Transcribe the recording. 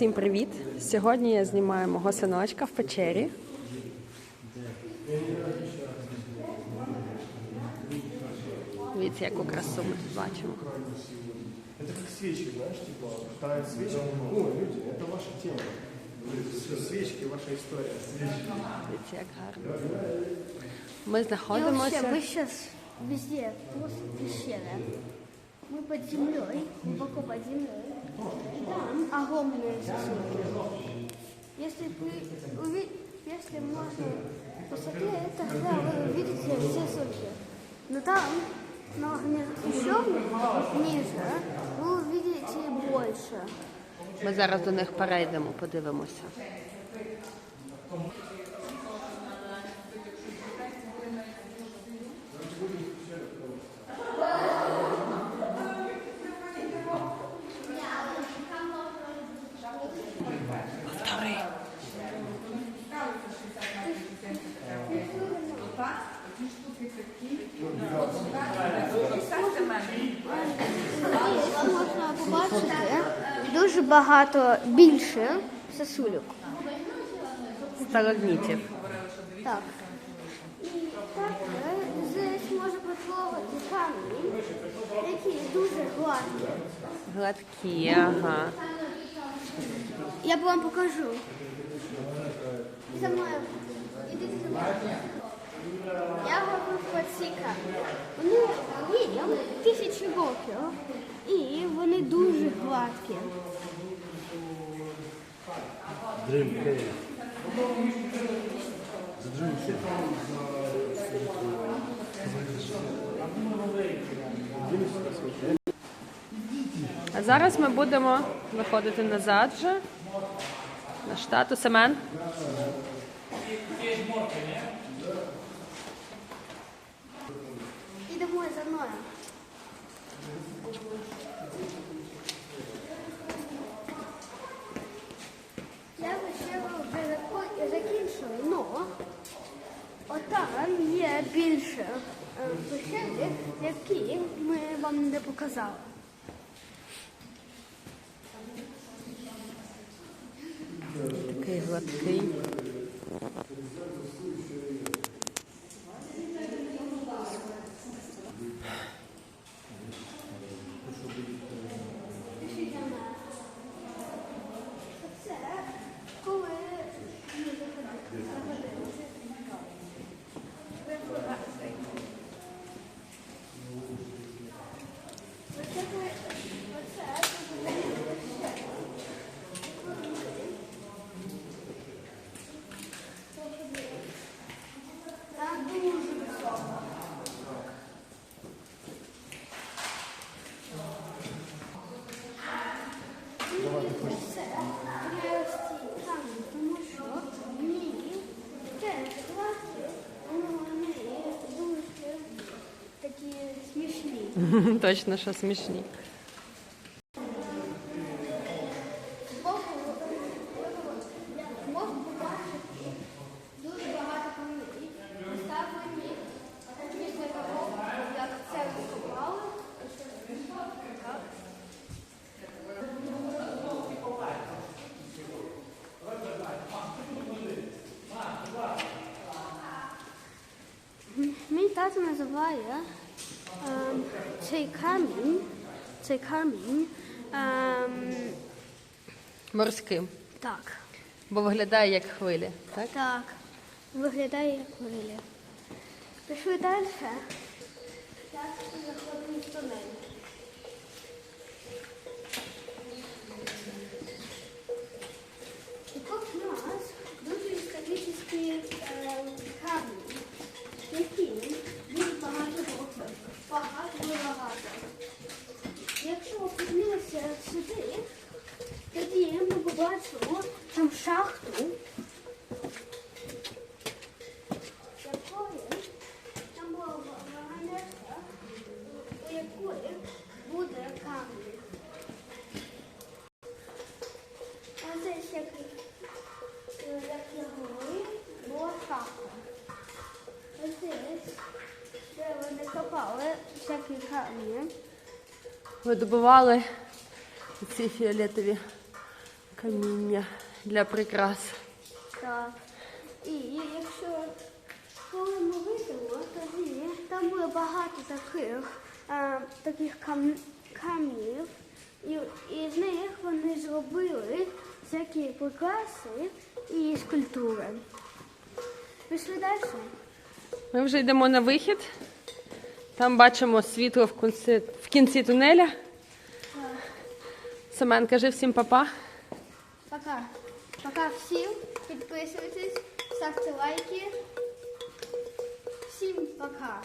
Всім привіт! Сьогодні я знімаю мого синочка в печері. Дивіться, яку красу ми тут бачимо. Это как свечки, знаешь, типа, тают свечки. Ну, люди, это ваша тема. Все, свечки, ваша история. Дивіться, як гарно. Ми И вообще, знаходимося. мы сейчас везде просто пещеры. Мы под землей, глубоко под землей. Там огромные сосуды. Если вы уви- если можно посмотреть, тогда вы увидите все сосуды. Но там, но еще ниже, вы увидите больше. Ми зараз до них перейдемо, подивимося. Дуже багато більше сосульок. Сталагнітів. Так. І також здесь можна потрогати камінь, які дуже гладкі. Гладкі, ага. Я б вам покажу. Мною. Ідіть за мною. Я говорю про ці камні. Вони їм тисячі років, і вони дуже гладкі. А зараз ми будемо виходити назад вже. На штату Семен. Ідемо за мною. Я вечеру вже закінчую, но отам є більше е, пещери, які ми вам не показали. Такий гладкий. Це коли ми заходили. Оце коли- оце коли Там дуже високо. Це прості камні, тому що ні, теж класи, вони дуже такі смішні. Точно, що смішні. Збоку можна побачити дуже багато камінь. Поставлені після того, як це викопали. Мій тато називає ем, цей камінь, цей камінь Um, Морським. так. Бо виглядає як хвилі. Так? Так, виглядає як хвилі. Пішли далі. Зараз заходимо в тунель. І тут у нас дуже історичні е, камні, які дуже багато років. Багато багато. Якщо опинилися сюди, тоді побачимо там шахту. якої там була вагонетка, у якої буде камінь. А здесь, як, як я говорив, була шахта. Де вони копали всякі камні. Видобували ці фіолетові каміння для прикрас. Так. І якщо коли ми вийдемо, тоді там було багато таких, а, таких кам, камнів, і, і з них вони зробили всякі прикраси і скульптури. Пішли далі. Ми вже йдемо на вихід. Там бачимо світло в кінці, в кінці тунеля. Семен, кажи всім папа. Пока. Пока всім. Підписуйтесь, ставте лайки. Всім пока.